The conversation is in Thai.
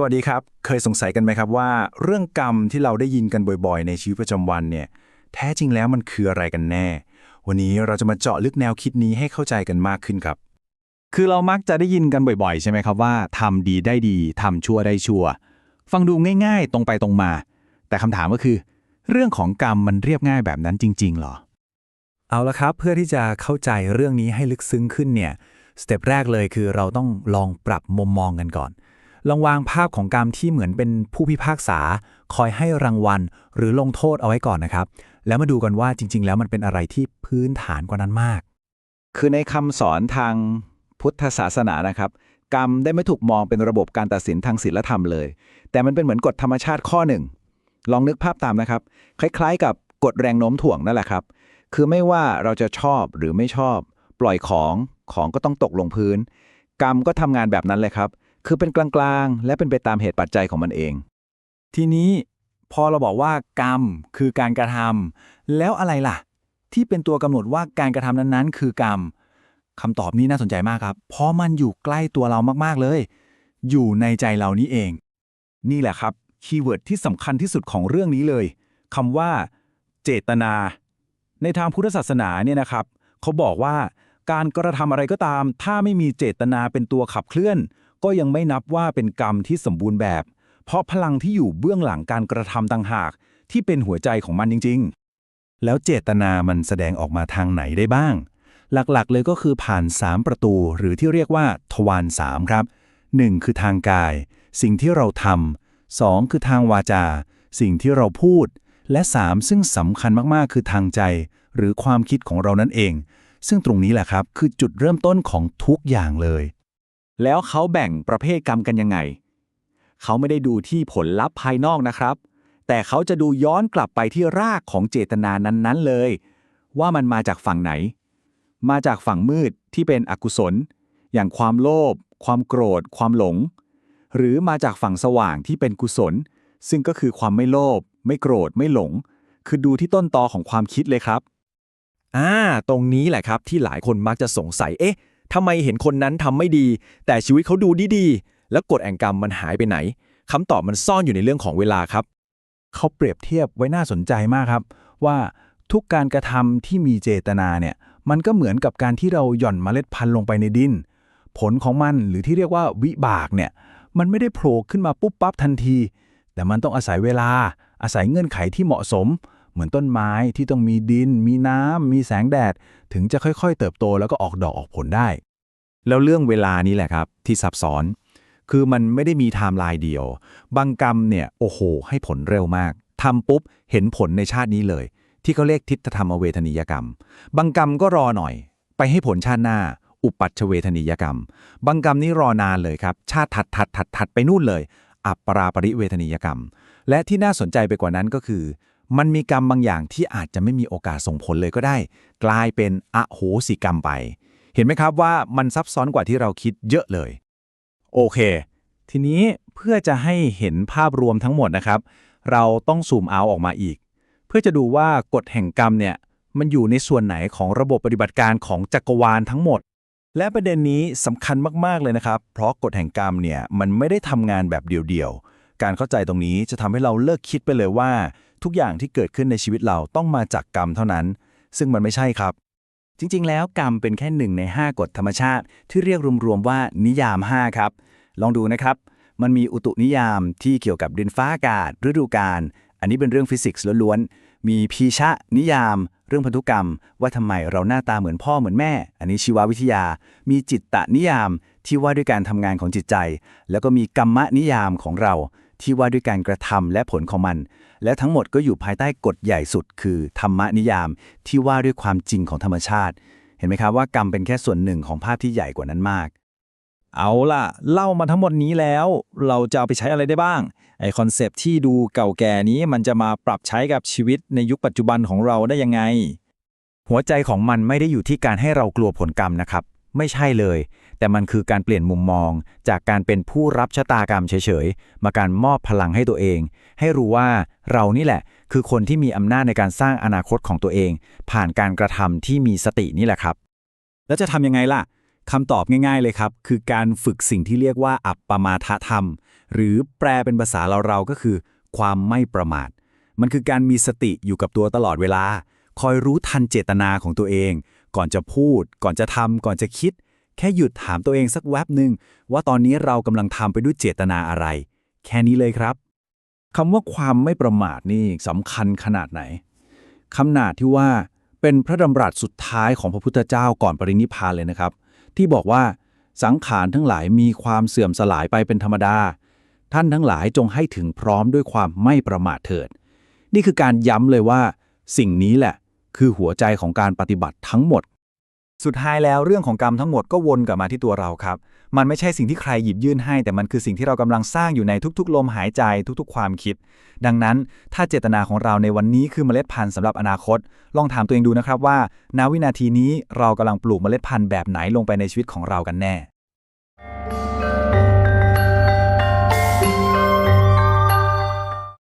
สวัสดีครับ เคยสงสัยกันไหมครับว่า เรื่องกรรมที่เราได้ยินกันบ่อยๆ ในชีวิตประจำวันเนี่ย แท้จริงแล้วมันคืออะไรกันแน่ วันนี้เราจะมาเจาะลึกแนวคิดนี้ให้เข้าใจกันมากขึ้นครับ คือเรามักจะได้ยินกันบ่อยๆ ใช่ไหมครับว่าทำดีได้ดีทำชั่วได้ชั่ว ฟังดูง่ายๆ ตรงไปตรงมา แต่คำถามก็คือ เรื่องของกรรมมันเรียบง่ายแบบนั้นจริง ๆ หรอ เอาละครับ เพื่อที่จะเข้าใจเรื่องนี้ให้ลึกซึ้งขึ้นเนี่ยสเต็ปแรกเลยคือเราต้องลองปรับมุมมองกันก่อน ลองวางภาพของกรรมที่เหมือนเป็นผู้พิพากษา คอยให้รางวัล หรือลงโทษเอาไว้ก่อนนะครับ แล้วมาดูกันว่าจริง ๆ แล้วมันเป็นอะไรที่พื้นฐานกว่านั้นมาก คือในคำสอนทางพุทธศาสนานะครับ กรรมได้ไม่ถูกมองเป็นระบบการตัดสินทางศีลธรรมเลย แต่มันเป็นเหมือนกฎธรรมชาติข้อหนึ่ง ลองนึกภาพตามนะครับ คล้าย ๆ กับกฎแรงโน้มถ่วงนั่นแหละครับ คือไม่ว่าเราจะชอบหรือไม่ชอบ ปล่อยของของก็ต้องตกลงพื้น กรรมก็ทำงานแบบนั้นเลยครับ คือเป็นกลางๆ และเป็นไปตามเหตุปัจจัยของมันเอง ทีนี้พอเราบอกว่ากรรมคือการกระทำแล้วอะไรล่ะ ที่เป็นตัวกำหนดว่าการกระทำนั้นๆ คือกรรมคำตอบนี้น่าสนใจมากครับ เพราะมันอยู่ใกล้ตัวเรามากๆเลย อยู่ในใจเรานี่เอง นี่แหละครับคีย์เวิร์ดที่สำคัญที่สุดของเรื่องนี้เลยคำว่า เจตนา ในทางพุทธศาสนาเนี่ยนะครับ เขาบอกว่าการกระทำอะไรก็ตาม ถ้าไม่มีเจตนาเป็นตัวขับเคลื่อน ก็ยังไม่นับว่าเป็นกรรมที่สมบูรณ์แบบ เพราะพลังที่อยู่เบื้องหลังการกระทำต่างหาก ที่เป็นหัวใจของมันจริง ๆ แล้วเจตนามันแสดงออกมาทางไหนได้บ้าง หลักๆ เลยก็คือผ่าน 3 ประตูหรือที่เรียกว่าทวาร3ครับ 1. คือทางกาย สิ่งที่เราทำ 2. คือทางวาจา สิ่งที่เราพูด และ 3. ซึ่งสำคัญมากๆ คือทางใจ หรือความคิดของเรานั่นเอง ซึ่งตรงนี้แหละครับ คือจุดเริ่มต้นของทุกอย่างเลย แล้วเขาแบ่งประเภทกรรมกันยังไง เขาไม่ได้ดูที่ผลลัพธ์ภายนอกนะครับ แต่เขาจะดูย้อนกลับไปที่รากของเจตนานั้นๆเลย ว่ามันมาจากฝั่งไหน มาจากฝั่งมืดที่เป็นอกุศล อย่างความโลภความโกรธ ความหลง หรือมาจากฝั่งสว่างที่เป็นกุศล ซึ่งก็คือความไม่โลภไม่โกรธไม่หลง คือดูที่ต้นตอของความคิดเลยครับอ่าตรงนี้แหละครับที่หลายคนมักจะสงสัยเอ๊ะ ทำไมเห็นคนนั้นทำไม่ดี แต่ชีวิตเขาดูดีๆ แล้วกฎแห่งกรรมมันหายไปไหนคำตอบมันซ่อนอยู่ในเรื่องของเวลาครับ เขาเปรียบเทียบไว้น่าสนใจมากครับ ว่าทุกการกระทำที่มีเจตนาเนี่ย มันก็เหมือนกับการที่เราหย่อนเมล็ดพันธุ์ลงไปในดิน ผลของมันหรือที่เรียกว่าวิบากเนี่ย มันไม่ได้โผล่ขึ้นมาปุ๊บปั๊บทันที แต่มันต้องอาศัยเวลา อาศัยเงื่อนไขที่เหมาะสม เหมือนต้นไม้ที่ต้องมีดิน มีน้ำ มีแสงแดด ถึงจะค่อยๆ เติบโตแล้วก็ออกดอกออกผลได้ แล้วเรื่องเวลานี้แหละครับ ที่ซับซ้อน คือมันไม่ได้มีไทม์ไลน์เดียว บางกรรมเนี่ย โอ้โห ให้ผลเร็วมากทำปุ๊บ เห็นผลในชาตินี้เลย ที่เขาเรียกทิฏฐธรรมเวทนิยกรรม บางกรรมก็รอหน่อย ไปให้ผลชาติหน้า อุปัชชเวทนิยกรรม บางกรรมนี่รอนานเลยครับ ชาติถัดถัดถัดถัดไปนู่นเลย อัปปราปริเวทนิยกรรม และที่น่าสนใจไปกว่านั้นก็คือ มันมีกรรมบางอย่างที่อาจจะไม่มีโอกาสส่งผลเลยก็ได้ กลายเป็นอโหสิกรรมไป เห็นไหมครับว่ามันซับซ้อนกว่าที่เราคิดเยอะเลย โอเค ทีนี้เพื่อจะให้เห็นภาพรวมทั้งหมดนะครับ เราต้องซูมเอาออกมาอีก เพื่อจะดูว่ากฎแห่งกรรมเนี่ยมันอยู่ในส่วนไหนของระบบปฏิบัติการของจักรวาลทั้งหมด และประเด็นนี้สำคัญมาก ๆ เลยนะครับ เพราะกฎแห่งกรรมเนี่ยมันไม่ได้ทำงานแบบเดี่ยวๆ การเข้าใจตรงนี้จะทำให้เราเลิกคิดไปเลยว่า ทุกอย่างที่เกิดขึ้นในชีวิตเราต้องมาจากกรรมเท่านั้น ซึ่งมันไม่ใช่ครับ จริงๆ แล้วกรรมเป็นแค่หนึ่งใน 5 กฎธรรมชาติ ที่เรียกรวมๆว่านิยาม 5 ครับ ลองดูนะครับ มันมีอุตุนิยามที่เกี่ยวกับดินฟ้าอากาศ ฤดูกาลอันนี้เป็นเรื่องฟิสิกส์ล้วนๆ มีพีชะ นิยาม เรื่องพันธุกรรม ว่าทำไมเราหน้าตาเหมือนพ่อเหมือนแม่ อันนี้ชีววิทยา มีจิตตนิยามที่ว่าด้วยการทำงานของจิตใจ แล้วก็มีกรรมนิยามของเรา ที่ว่าด้วยการกระทำและผลของมัน และทั้งหมดก็อยู่ภายใต้กฎใหญ่สุดคือ ธรรมนิยามที่ว่าด้วยความจริงของธรรมชาติ เห็นไหมครับว่ากรรมเป็นแค่ส่วนหนึ่งของภาพที่ใหญ่กว่านั้นมาก เอาล่ะ เล่ามาทั้งหมดนี้แล้ว เราจะเอาไปใช้อะไรได้บ้าง ไอคอนเซปที่ดูเก่าแก่นี้มันจะมาปรับใช้กับชีวิตในยุคปัจจุบันของเราได้ยังไง หัวใจของมันไม่ได้อยู่ที่การให้เรากลัวผลกรรมนะครับ ไม่ใช่เลย แต่มันคือการเปลี่ยนมุมมอง จากการเป็นผู้รับชะตากรรมเฉยๆ มาการมอบพลังให้ตัวเอง ให้รู้ว่าเรานี่แหละ คือคนที่มีอำนาจในการสร้างอนาคตของตัวเอง ผ่านการกระทำที่มีสตินี่แหละครับ แล้วจะทำยังไงล่ะคำตอบง่ายๆเลยครับ คือการฝึกสิ่งที่เรียกว่าอัปปมาทธรรม หรือแปลเป็นภาษาเราๆก็คือ ความไม่ประมาท มันคือการมีสติอยู่กับตัวตลอดเวลา คอยรู้ทันเจตนาของตัวเอง ก่อนจะพูด ก่อนจะทำก่อนจะคิด แค่หยุดถามตัวเองสักแวบหนึ่งว่าตอนนี้เรากำลังทำไปด้วยเจตนาอะไร แค่นี้เลยครับคำว่าความไม่ประมาทนี่สำคัญขนาดไหนคำนาดที่ว่าเป็นพระดำรัสสุดท้ายของพระพุทธเจ้าก่อนปรินิพพานเลยนะครับ ที่บอกว่าสังขารทั้งหลายมีความเสื่อมสลายไปเป็นธรรมดา ท่านทั้งหลายจงให้ถึงพร้อมด้วยความไม่ประมาทเถิด นี่คือการย้ำเลยว่า สิ่งนี้แหละ คือหัวใจของการปฏิบัติทั้งหมด สุดท้ายแล้วเรื่องของกรรมทั้งหมดก็วนกลับมาที่ตัวเราครับ มันไม่ใช่สิ่งที่ใครหยิบยื่นให้ แต่มันคือสิ่งที่เรากำลังสร้างอยู่ในทุกๆ ลมหายใจทุกๆ ความคิด ดังนั้นถ้าเจตนาของเราในวันนี้คือเมล็ดพันธุ์สำหรับอนาคต ลองถามตัวเองดูนะครับว่า ณวินาทีนี้เรากำลังปลูกเมล็ดพันธุ์แบบไหนลงไปในชีวิตของเรากันแน่